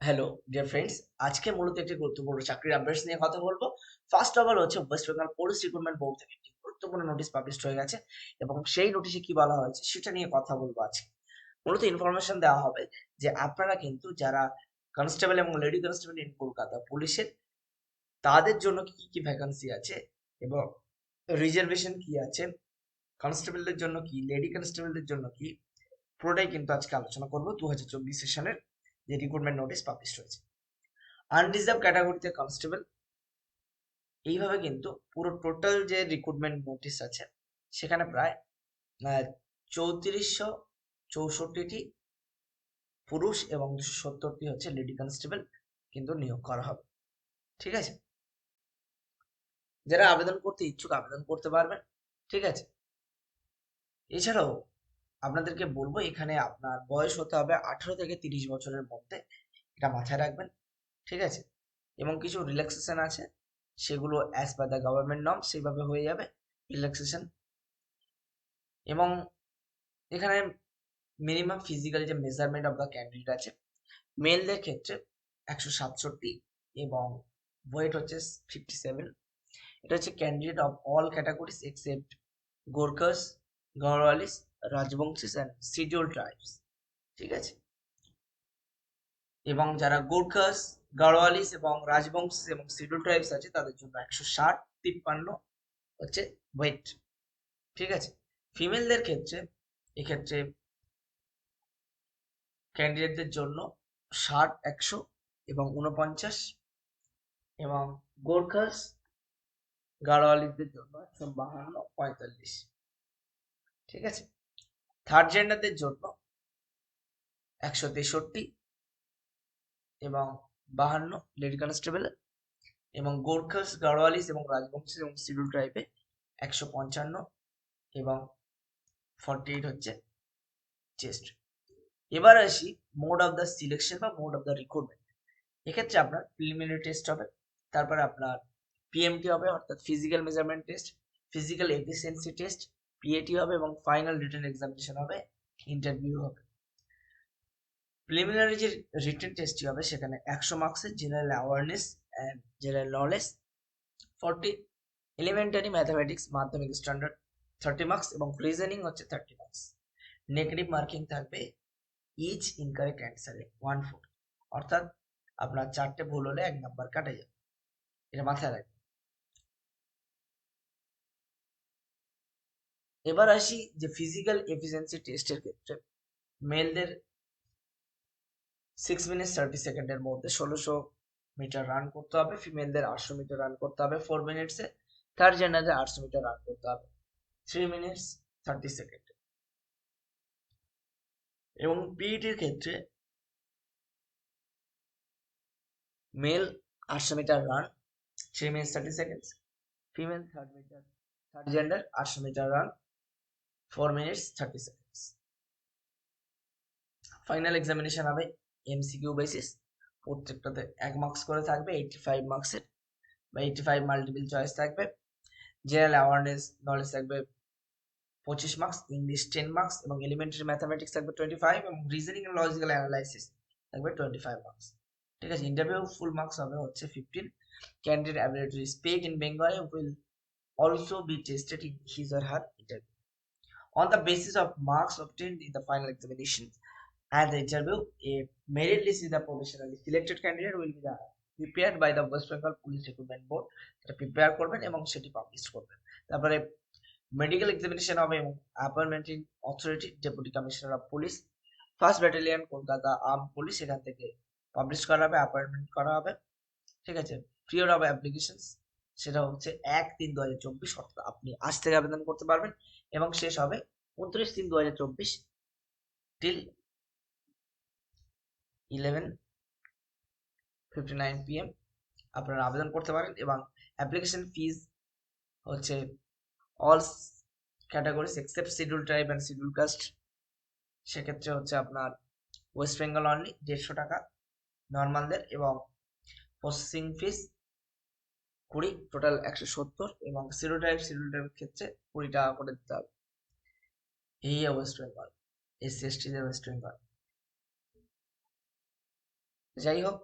Hello dear friends আজকে মূলত একটি গুরুত্বপূর্ণ চাকরির আপডেটস নিয়ে কথা বলব। ফার্স্ট অফ অল হচ্ছে West Bengal police recruitment board থেকে একটি গুরুত্বপূর্ণ নোটিশ পাবলিশ হয়ে গেছে এবং সেই নোটিশে কি বলা হয়েছে সেটা নিয়ে কথা বলব আজকে। মূলত ইনফরমেশন দেওয়া হবে যে আপনারা কিন্তু যারা কনস্টেবল এবং লেডি কনস্টেবল ইন কলকাতা পুলিশের, তাদের জন্য কি কি ভ্যাকান্সি আছে এবং রিজার্ভেশন কি আছে কনস্টেবলদের জন্য কি লেডি কনস্টেবলদের জন্য কি, পুরোটাই কিন্তু আজকে আলোচনা করব দু হাজার চব্বিশ সেশনের যে রিক্রুটমেন্ট নোটিশ পাবলিশ হয়েছে। আনরিজার্ভ ক্যাটাগরিতে কনস্টেবল এইভাবে কিন্তু পুরো টোটাল যে রিক্রুটমেন্ট নোটিশ আছে, সেখানে প্রায় চৌত্রিশশো চৌষট্টিটি পুরুষ এবং দুশো সত্তরটি হচ্ছে লেডি কনস্টেবল কিন্তু নিয়োগ করা হবে। ঠিক আছে? যারা আবেদন করতে ইচ্ছুক আবেদন করতে পারবেন। ঠিক আছে? এছাড়াও আপনাদেরকে বলব, এখানে আপনার বয়স হতে হবে আঠারো থেকে তিরিশ বছরের মধ্যে। এটা মাথায় রাখবেন, ঠিক আছে? এবং কিছু রিল্যাক্সেশন আছে, সেগুলো as per the government norm সেইভাবে হয়ে যাবে রিল্যাক্সেশন এবং এখানে মিনিমাম ফিজিক্যাল যে মেজারমেন্ট অফ দ্য ক্যান্ডিডেট আছে মেলদের ক্ষেত্রে একশো সাতষট্টি এবং ওয়েট হচ্ছে ফিফটি সেভেন এটা হচ্ছে candidate of all categories except Gorkhas Garhwalis Rajbanshis and scheduled tribes ঠিক আছে? এবং যারা গোর্খাস, গাড়োয়ালিস এবং রাজবংশ এবং শিডিউল ট্রাইবস আছে, তাদের জন্য একশো ষাট, তিপ্পান্ন হচ্ছে ওয়েট ঠিক আছে? ফিমেলদের ক্ষেত্রে, এক্ষেত্রে ক্যান্ডিডেটদের জন্য ষাট, একশো এবং উনপঞ্চাশ এবং গোর্খাস, গাড়োয়ালিসদের জন্য একশো বাহান্ন, পঁয়তাল্লিশ, ঠিক আছে? থার্ড জেন্ডারদের জন্য একশো তেষট্টি এবং বাহান্ন লেডি কনস্টেবল এবং গোর্খাস গাড়োয়ালিস এবং রাজবংশী এবং শিডিউল ট্রাইবে একশো পঞ্চান্ন এবং ফর্টি এইট হচ্ছে চেস্ট এবার আসি মোড অফ দ্য সিলেকশন বা মোড অফ দ্য রিক্রুটমেন্ট এক্ষেত্রে আপনার প্রিলিমিনারি টেস্ট হবে, তারপরে আপনার পিএমটি হবে, অর্থাৎ physical measurement test physical efficiency test P A T হবে এবং ফাইনাল রিটেন এক্সামিনেশন হবে ইন্টারভিউ হবে। প্রিলিমিনারি যে রিটেন টেস্টটি হবে, সেখানে একশো মার্কসের general awareness and general knowledge forty elementary mathematics মাধ্যমিক স্ট্যান্ডার্ড থার্টি মার্কস এবং রিজনিং হচ্ছে থার্টি মার্কস নেগেটিভ মার্কিং থাকবে ইচ ইনকারেক্ট অ্যান্সারে ওয়ান ফোর অর্থাৎ আপনার চারটে ভুল হলে এক নাম্বার কাটা যাবে। এটা মাথায় রাখবেন। এবার আসি যে ফিজিক্যাল এফিসিয়েন্সি টেস্টের ক্ষেত্রে। মেলদের সিক্স মিনিট থার্টি সেকেন্ডের মধ্যে ষোলোশো মিটার রান করতে হবে ফিমেলদের আটশো মিটার রান করতে হবে ফোর মিনিটসে থার্ড জেন্ডারে আটশো মিটার রান করতে হবে থ্রি মিনিটস থার্টি সেকেন্ড এবং পিইটির ক্ষেত্রে মেল আটশো metre run three minutes thirty seconds female third metre third gender আটশো metre run four minutes thirty seconds final examination হবে এমসিকিউ বেসিস প্রত্যেকটাতে এক মার্কস করে থাকবে এইটি ফাইভ মার্কসের বা এইটি ফাইভ মাল্টিপল চয়েস থাকবে। জেনারেল অ্যাওয়ারনেস নলেজ থাকবে পঁচিশ মার্কস ইংলিশ টেন মার্কস এবং এলিমেন্টারি ম্যাথামেটিক্স থাকবে টোয়েন্টি ফাইভ এবং রিজনিং এন্ড লজিক্যাল অ্যানালাইসিস থাকবে টোয়েন্টি ফাইভ মার্কস ঠিক আছে ইন্টারভিউ ফুল মার্কস হবে, হচ্ছে fifteen candidate ability speak in Bengali will also be tested in his or her interview. On the basis of marks obtained in the final examination and the interview, a merit list is the professionally selected candidate will be the prepared by the West Bengal Police Recruitment Board এটা prepare করবেন এবং সেটি publish করবেন। তারপরে medical examination হবে এবং appointing authority deputy commissioner of police first battalion Kolkata arm police এখান থেকে পাবলিশ করা হবে অ্যাপয়েন্টমেন্ট করা হবে। ঠিক আছে? পিরিয়ড অফ অ্যাপ্লিকেশনস সেটা হচ্ছে এক তিন দু হাজার চব্বিশ অর্থাৎ আপনি আজ থেকে আবেদন করতে পারবেন। এবং শেষ হবে উনত্রিশ তিন দু হাজার চব্বিশ till eleven fifty nine PM আপনারা আবেদন করতে পারেন এবং অ্যাপ্লিকেশন ফিজ হচ্ছে all categories except scheduled tribe and scheduled caste সেক্ষেত্রে হচ্ছে আপনার ওয়েস্ট বেঙ্গল অনলি দেড়শো টাকা নর্মালদের এবং প্রসেসিং ফিস কুড়ি টোটাল একশো সত্তর এবং জিরো টাইপ সিরো টাইপের ক্ষেত্রে কুড়ি টাকা করে দিতে হবে। এই ওয়েস্ট বেঙ্গল এসসি এসটিদের ওয়েস্ট বেঙ্গল যাই হোক,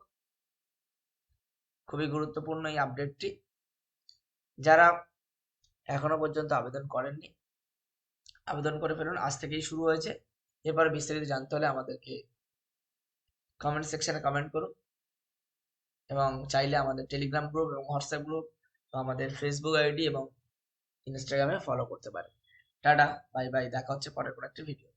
খুবই গুরুত্বপূর্ণ এই আপডেটটি যারা এখনও পর্যন্ত আবেদন করেননি, আবেদন করে ফেলুন, আজ থেকেই শুরু হয়েছে। এবার বিস্তারিত জানতে হলে আমাদেরকে কমেন্ট সেকশনে কমেন্ট করুন। এবং চাইলে আমাদের টেলিগ্রাম গ্রুপ এবং হোয়াটসঅ্যাপ গ্রুপ আমাদের ফেসবুক আইডি এবং ইনস্টাগ্রামে ফলো করতে পারেন। টাটা বাই বাই দেখা হচ্ছে পরের কোনো একটা ভিডিও